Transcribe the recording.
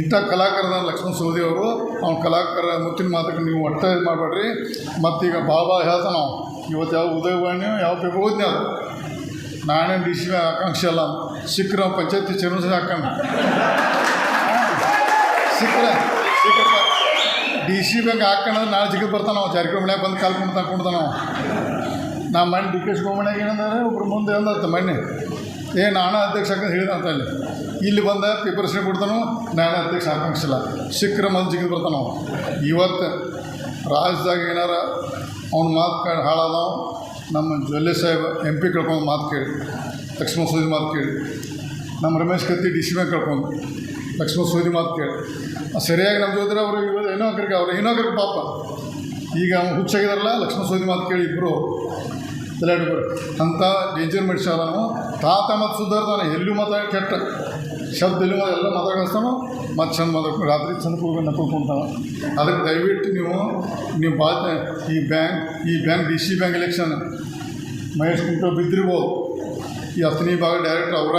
ಇಂಥ ಕಲಾಕಾರದ ಲಕ್ಷ್ಮಣ ಸವದಿ ಅವರು, ಅವ್ನ ಕಲಾಕಾರ ಮುತ್ತಿನ ಮಾತಕ್ಕೆ ನೀವು ಇದು ಮಾಡಬೇಡ್ರಿ. ಮತ್ತೀಗ ಬಾಬಾ ಹೇಳ್ತಾನ ನಾವು ಇವತ್ತು ಯಾವ ಉದಯವಾಣಿ ಯಾವ ಪೇಪರ್ ಓದ್ನಿ ಅದು. ನಾನೇ ಡಿ ಸಿ ಆಕಾಂಕ್ಷೆ ಅಲ್ಲ ಸಿಕ್ಕರ ಪಂಚಾಯತಿ ಚೇರ್ಮನ್ ಹಾಕೋಣ ಸಿಕ್ಕರೆ ಸಿಕ್ಕರ ಡಿ ಸಿ ಬ್ಯಾಂಕ್ ಹಾಕೋಣ ನಾಳೆ ಜಿಗಿದು ಬರ್ತಾನೆ ನಾವು ಜಾರಕಿಹೊಳಿ ಮನ್ಯಾಗ ಬಂದು ಕಾಲ್ಕೊಂಡು ಕುಣ್ತಾನೆ ನಾವು ನಾ ಮಣ್ಣು ಡಿ ಕೆ ಶಿವಮಣ್ಯಾಗ ಏನಂದ್ರೆ, ಒಬ್ರು ಮುಂದೆ ಅಂದ್ರೆ ಮಣ್ಣೆ. ಏ, ನಾನು ಅಧ್ಯಕ್ಷ ಹಾಕಂತ ಹೇಳಿದ ಅಂತ ಅಲ್ಲಿ. ಇಲ್ಲಿ ಬಂದ ಪ್ರಿಪರೇಷನ್ ಕೊಡ್ತಾನು ನಾನು ಅಧ್ಯಕ್ಷ ಆಕಾಂಕ್ಷಿಲ್ಲ ಸಿಕ್ಕರೆ ಮೊದಲು ಜಿಗಿದು ಬರ್ತಾನ ಇವತ್ತು ರಾಜ್ಯದಾಗ ಏನಾರ ಅವ್ನ ಮಾತು ಕೇಳಿ ಹಾಳಾದವ, ನಮ್ಮ ಜೊಲ್ಲೆ ಸಾಹೇಬ್ ಎಂ ಪಿ ಕಳ್ಕೊಂಡು ಮಾತು ಕೇಳಿ. ಲಕ್ಷ್ಮಣ ಸೋದಿ ಮಾತು ಕೇಳಿ. ನಮ್ಮ ರಮೇಶ್ ಕತ್ತಿ ಡಿ ಸಿ ಮ್ಯಾಗ ಕಳ್ಕೊಂಡು ಲಕ್ಷ್ಮಣ ಸೋದಿ ಮಾತು ಕೇಳಿ. ಸರಿಯಾಗಿ ನಮ್ಮ ಜೊತೆ ಅವರು ಇವಾಗ ಏನೋ ಕರ್ಕ ಅವ್ರು ಏನೋ ಕರ್ಕ ಪಾಪ. ಈಗ ಅವ್ನು ಹುಚ್ಚಾಗಿದಾರಲ್ಲ, ಲಕ್ಷ್ಮಣ ಸೋದಿ ಮಾತು ಕೇಳಿ ಇಬ್ಬರು ಅಂಥ ಡೇಂಜರ್ ಮನುಷ್ಯ ಅದಾನು. ತಾತ ಮತ್ತು ಸುಧಾರ್ತಾನೆ ಎಲ್ಲೂ ಮತ ಕೆಟ್ಟ. ಶಬ್ದ ಎಲ್ಲಿ ಮಾತು ಎಲ್ಲ ಮಾತಾಡಿಸ್ತಾನು. ಮತ್ತು ಚಂದ ಮತ ರಾತ್ರಿ ಚಂದ ಕೂಡ ಕೂತ್ಕೊಂತಾನ ಅದಕ್ಕೆ ದಯವಿಟ್ಟು ನೀವು ನೀವು ಬಾ ಈ ಬ್ಯಾಂಕ್ ಈ bank, D C bank election Mahesh ಕುಂಟ್ರೋ ಬಿದ್ದಿರ್ಬೋದು. ಈ ಹತ್ತನೇ ಭಾಗ ಡೈರೆಕ್ಟ್ ಅವರ.